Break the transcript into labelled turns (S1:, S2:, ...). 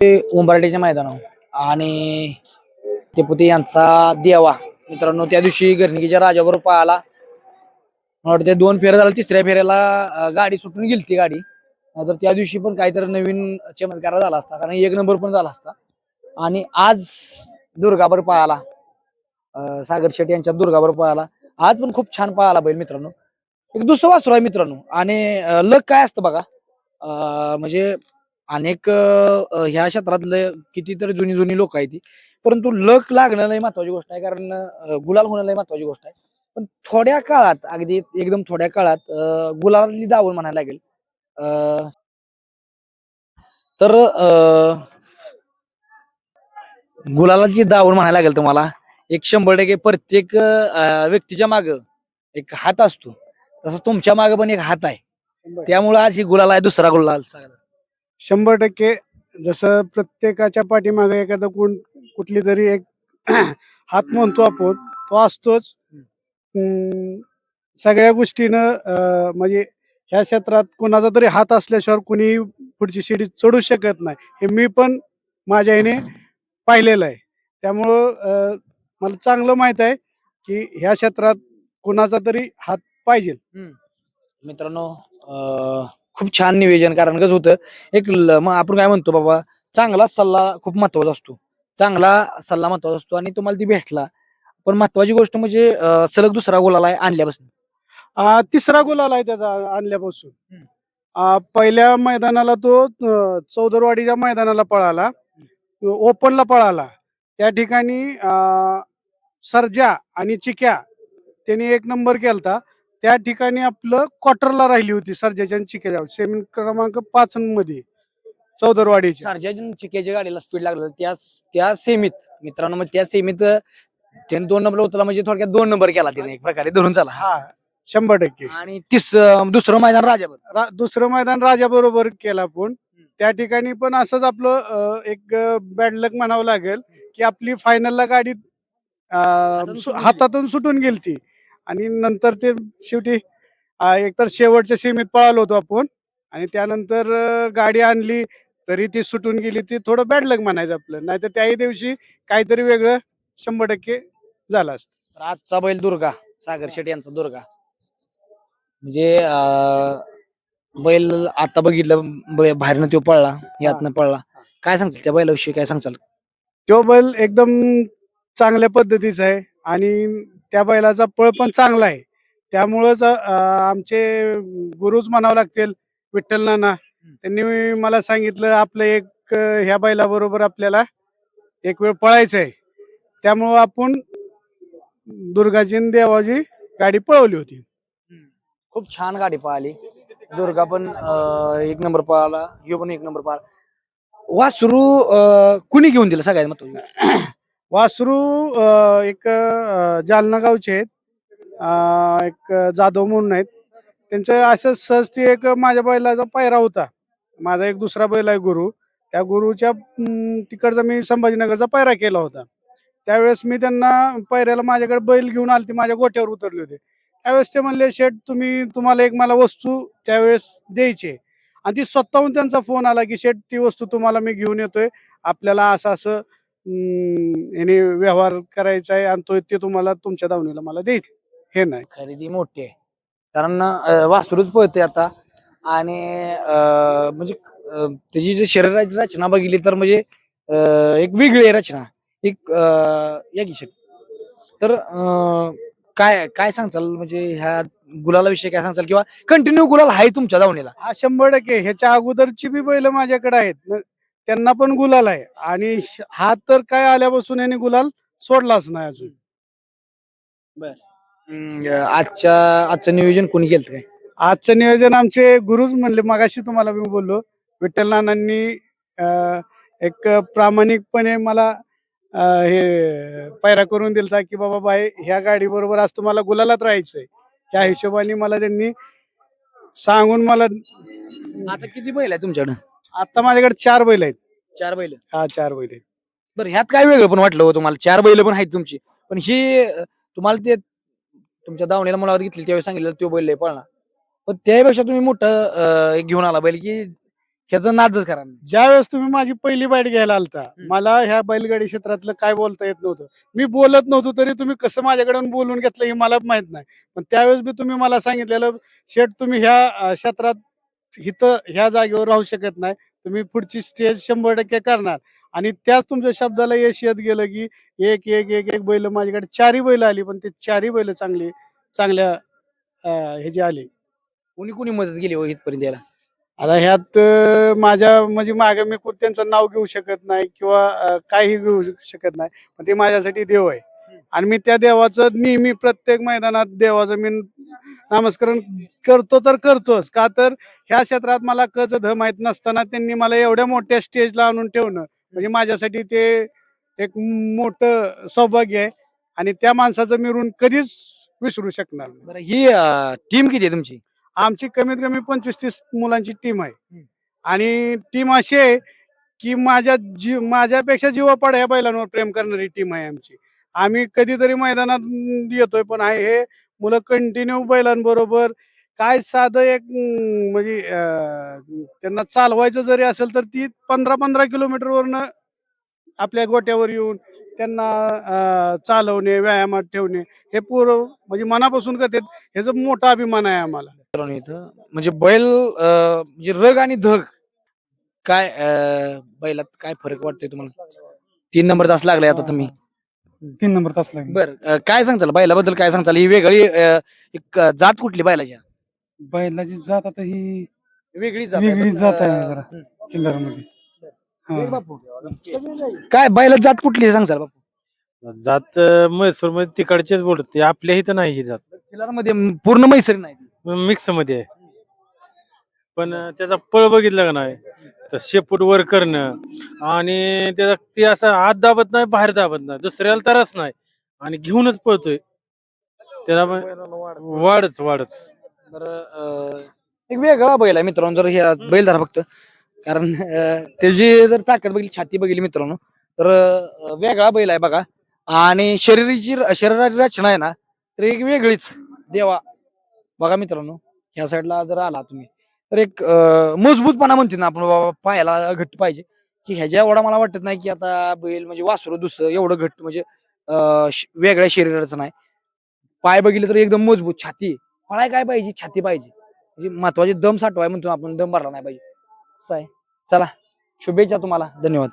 S1: ते उंबरड्याच्या मैदानावर. आणि ते यांचा देवा. मित्रांनो त्या दिवशी गर्णिकीच्या राजावर पाहिला मला वाटतं दोन फेऱ्या झाला तिसऱ्या फेऱ्याला गाडी सुटून गेली गाडी. नाहीतर त्या दिवशी पण काहीतरी नवीन चमत्कार झाला असता. कारण एक नंबर पण झाला असता. आणि आज दुर्गाभर पळाला. सागर शेट यांच्या दुर्गाभर पळाला. आज पण खूप छान पळाला बैल मित्रांनो. एक दुसरं वासरू आहे मित्रांनो. आणि लक काय असतं बघा. म्हणजे अनेक ह्या क्षेत्रातले कितीतरी जुनी जुनी लोक आहेत ती. परंतु लक लागणं लय महत्वाची गोष्ट आहे. कारण गुलाल होणं लय महत्वाची गोष्ट आहे. पण थोड्या काळात अगदी एकदम थोड्या काळात गुलालातली दावण म्हणायला लागेल. अं, तर अं, गुलालाची दावण म्हणायला लागेल तुम्हाला. एक शंभर टक्के प्रत्येक व्यक्तीच्या माग एक हात असतो. तसं तुमच्या माग पण एक हात आहे. त्यामुळे आज ही गुलाल आहे दुसरा गुलाल.
S2: शंभर टक्के जसं प्रत्येकाच्या पाठीमागे एखादा कोण कुठली तरी एक हात म्हणतो आपण तो असतोच. सगळ्या गोष्टीनं म्हणजे ह्या क्षेत्रात कोणाचा तरी हात असल्याशिवाय कुणी पुढची शिडी चढू शकत नाही. हे मी पण माझ्या ह्याने पाहिलेलं आहे. त्यामुळं मला चांगलं माहीत आहे की ह्या क्षेत्रात कुणाचा तरी हात पाहिजे
S1: मित्रांनो खूप छान नियोजन कारण कसं होतं एक मग आपण काय म्हणतो बाबा चांगला सल्ला खूप महत्त्वाचा असतो. चांगला सल्ला महत्त्वाचा असतो आणि तुम्हाला ती भेटला. पण महत्वाची गोष्ट म्हणजे सलग दुसरा गोलाला आणल्यापासून.
S2: तिसरा गोल आहे त्याचा आणल्यापासून. पहिल्या मैदानाला तो चौदरवाडीच्या मैदानाला पळाला. ओपनला पळाला. त्या ठिकाणी सर्जा आणि चिक्या त्यांनी एक नंबर केलता. त्या ठिकाणी आपलं क्वार्टरला राहिली होती सर्जाच्या चिक्याच्या. सेमी क्रमांक पाच मध्ये चौदरवाडीची
S1: सारख्या चिक्याच्या गाडीला स्पीड लागलं. त्या त्या सेमीत मित्रांनो मग त्या सेमीत त्याने दोन नंबर होता म्हणजे थोडक्यात दोन नंबर केला त्याने एक प्रकारे धरून चाला
S2: हा शंभर टक्के.
S1: आणि तिस दुसरं मैदान राजाभर
S2: रा- दुसरं मैदान राजा बरोबर केलं आपण त्या ठिकाणी पण असंच आपलं अं, एक बॅड लक म्हणावं लागेल की आपली फायनलला गाडी अं, सु-
S1: सुटून
S2: हातातून सुटून गेलती आणि नंतर ते शेवटी एकतर शेवटच्या सीमेत पळालो होतो आपण. आणि त्यानंतर गाडी आणली तरी ती सुटून गेली ती थोडं बॅड लक म्हणायचं आपलं. नाहीतर त्याही दिवशी काहीतरी वेगळं शंभर टक्के झालं असतं.
S1: आजचा बैल दुर्गा सागर शेट्टी यांचा दुर्गा. म्हणजे बैल आता बघितलं बाहेरनं तो पळला यातनं पळला. काय सांगतील त्या बैलाविषयी काय सांगचाल
S2: तो बैल एकदम चांगल्या पद्धतीचा आहे. आणि त्या बैलाचा पळ पण चांगला आहे. त्यामुळंच आमचे गुरुच म्हणावं लागतील विठ्ठल नाना त्यांनी मला सांगितलं आपलं एक ह्या बैलाबरोबर आपल्याला एक वेळ पळायचं आहे त्यामुळं आपण दुर्गाजी आणि देवाजी गाडी पळवली होती.
S1: खूप छान गाडी पळाली. दुर्गा पण एक नंबर पळाला ह्यो पण एक नंबर पळाला. वासरू कुणी घेऊन दिलं सगळ्यात महत्वाचं?
S2: वासरू एक जालना गावचे आहेत. एक जाधव म्हणून आहेत. त्यांचं असं सहज ते एक माझ्या बैलाचा पायरा होता. माझा एक दुसरा बैल आहे गुरु. त्या गुरुच्या तिकडचा मी संभाजीनगरचा पायरा केला होता. त्यावेळेस मी त्यांना पायऱ्याला माझ्याकडे बैल घेऊन आलते माझ्या गोट्यावर उतरले होते. त्यावेळेस ते म्हणले शेठ तुम्ही तुम्हाला एक मला वस्तू त्यावेळेस द्यायची आहे." आणि ती स्वतःहून त्यांचा फोन आला की शेठ ती वस्तू तुम्हाला मी घेऊन येतोय. आपल्याला असं असं याने व्यवहार करायचा आहे आणि तो ते तुम्हाला तुमच्या दावणीला मला द्यायचे हे नाही.
S1: खरेदी मोठी आहे. कारण वासरूच पळते आता. आणि म्हणजे त्याची जी शरीराची रचना बघितली तर म्हणजे एक वेगळी आहे रचना. एक या शेट. तर काय काय सांगचाल म्हणजे ह्या गुलाला विषयी काय सांगचाल किंवा कंटिन्यू गुलाल आहे तुमच्या दावणीला?
S2: हा शंभर टक्के. ह्याच्या अगोदरची बी बैल माझ्याकडे आहेत. त्यांना पण गुलाल आहे. आणि हा तर काय आल्यापासून यांनी गुलाल सोडलाच नाही अजून.
S1: आजच्या आजचं नियोजन कोणी केलं काय?
S2: आजचं नियोजन आमचे गुरुच म्हणले मगाशी तुम्हाला मी बोललो विठ्ठल नानांनी अं, एक प्रामाणिकपणे मला अं, हे पायरा करून दिलता की बाबा बाई ह्या गाडी बरोबर आज तुम्हाला गुलालात राहायचंय. त्या हिशोबाने मला त्यांनी सांगून मला
S1: आता किती बैल आहे तुमच्याकडे?
S2: आता माझ्याकडे चार बैल आहेत.
S1: चार बैल
S2: हा चार बैल आहेत.
S1: बरं ह्यात काय वेगळं पण वाटलं हो तुम्हाला? चार बैल पण आहेत तुमची. पण ही अं, तुम्हाला ते तुमच्या दावणीला मुलाखत घेतली त्यावेळी सांगितलं तो बैल लय पळणार. पण त्यापेक्षा तुम्ही मोठं अं, एक घेऊन आला बैल की ह्याचं नादच करा नाही.
S2: ज्या वेळेस तुम्ही माझी पहिली बाईट घ्यायला आलता मला ह्या बैलगाडी क्षेत्रातलं काय बोलता येत नव्हतं. मी बोलत नव्हतो तरी तुम्ही कसं माझ्याकडून बोलून घेतलं हे मला माहीत नाही. पण त्यावेळेस बी तुम्ही मला सांगितलेलं शेठ तुम्ही ह्या अं, क्षेत्रात इथं ह्या जागेवर राहू शकत नाही. तुम्ही पुढची स्टेज शंभर टक्के करणार. आणि त्याच तुमच्या शब्दाला यश येत गेलं की एक एक एक एक बैल माझ्याकडे चारही बैल आली पण ते चारही बैल चांगली चांगल्या अं, ह्याची आली.
S1: कोणी कोणी मदत केली हो इथपर्यंत यायला?
S2: आता ह्यात माझ्या म्हणजे मागे मी कुठं त्यांचं नाव घेऊ शकत नाही किंवा अं, काही घेऊ शकत नाही. पण ते माझ्यासाठी देव आहे. आणि मी त्या देवाचं नेहमी प्रत्येक मैदानात देवाचं मी नामस्करण करतो तर करतोच का तर ह्या क्षेत्रात मला कच ध माहीत नसताना त्यांनी मला एवढ्या मोठ्या स्टेजला आणून ठेवणं म्हणजे माझ्यासाठी ते एक मोठं सौभाग्य आहे. आणि त्या माणसाचं मी ऋण कधीच विसरू शकणार नाही.
S1: बरं ही टीम किती आहे तुमची?
S2: आमची कमीत कमी पंचवीस तीस मुलांची टीम आहे.
S1: हम्म.
S2: आणि टीम अशी आहे की माझ्या जीव माझ्यापेक्षा जीवापाड ह्या बैलांवर प्रेम करणारी टीम आहे आमची. आम्ही कधीतरी मैदानात अं, येतोय पण आहे हे मुलं कंटिन्यू बैलांबरोबर काय साधं एक म्हणजे त्यांना चालवायचं जरी असेल तर ती पंधरा पंधरा किलोमीटरवरनं आपल्या गोट्यावर येऊन त्यांना चालवणे व्यायामात ठेवणे हे पूर म्हणजे मनापासून करतात. ह्याचा मोठा अभिमान आहे आम्हाला.
S1: म्हणजे बैल म्हणजे रग आणि धग काय बैलात काय फरक वाटतोय तुम्हाला? तीन नंबर तास लागलाय आता तुम्ही.
S3: तीन नंबर तास लागले
S1: बर काय सांगताल? बैलाबद्दल काय सांगताल? ही वेगळी अं, एक जात कुठली बैलाच्या
S3: बैलाची जात आता ही
S1: वेगळी
S3: वेगळीच जात आहे जरा. किल्लारमध्ये
S1: काय बैलाची जात कुठली सांगताल बापू?
S4: जात म्हैसूरमध्ये तिकडचेच बोलते आपल्या इथं नाही ही जात.
S1: मध्ये पूर्ण मैसरी नाही
S4: मिक्समध्ये आहे. पण त्याचा पळ बघितलं का नाही? तर शेपूट वर करणं आणि त्याचा ते असं आत दाबत नाही बाहेर दाबत नाही दुसऱ्याला तरच नाही आणि घेऊनच पळतोय. त्याला वाढच वाढच.
S1: अं, एक वेगळा बैल आहे मित्रांनो जर हे बैल धरा फक्त. कारण अं, त्याची जर ताकद बघितली छाती बघितली मित्रांनो तर अं, वेगळा बैल आहे बघा. आणि शरीराची शरीराची रचना आहे ना तर एक वेगळीच देवा. बघा मित्रांनो ह्या साईडला जर आला तुम्ही तर एक मजबूतपणा म्हणते ना आपण बाबा पायाला घट्ट पाहिजे. की ह्याच्या एवढा मला वाटत नाही की आता बैल म्हणजे वासरू दुसरं एवढं घट्ट म्हणजे वेगळ्या शरीराचं नाही. पाय बघितले तर एकदम मजबूत छाती. पळाय काय पाहिजे? छाती पाहिजे. म्हणजे महत्त्वाचे दम साठवाय म्हणतो आपण दम भरला नाही पाहिजे. चला शुभेच्छा तुम्हाला. धन्यवाद.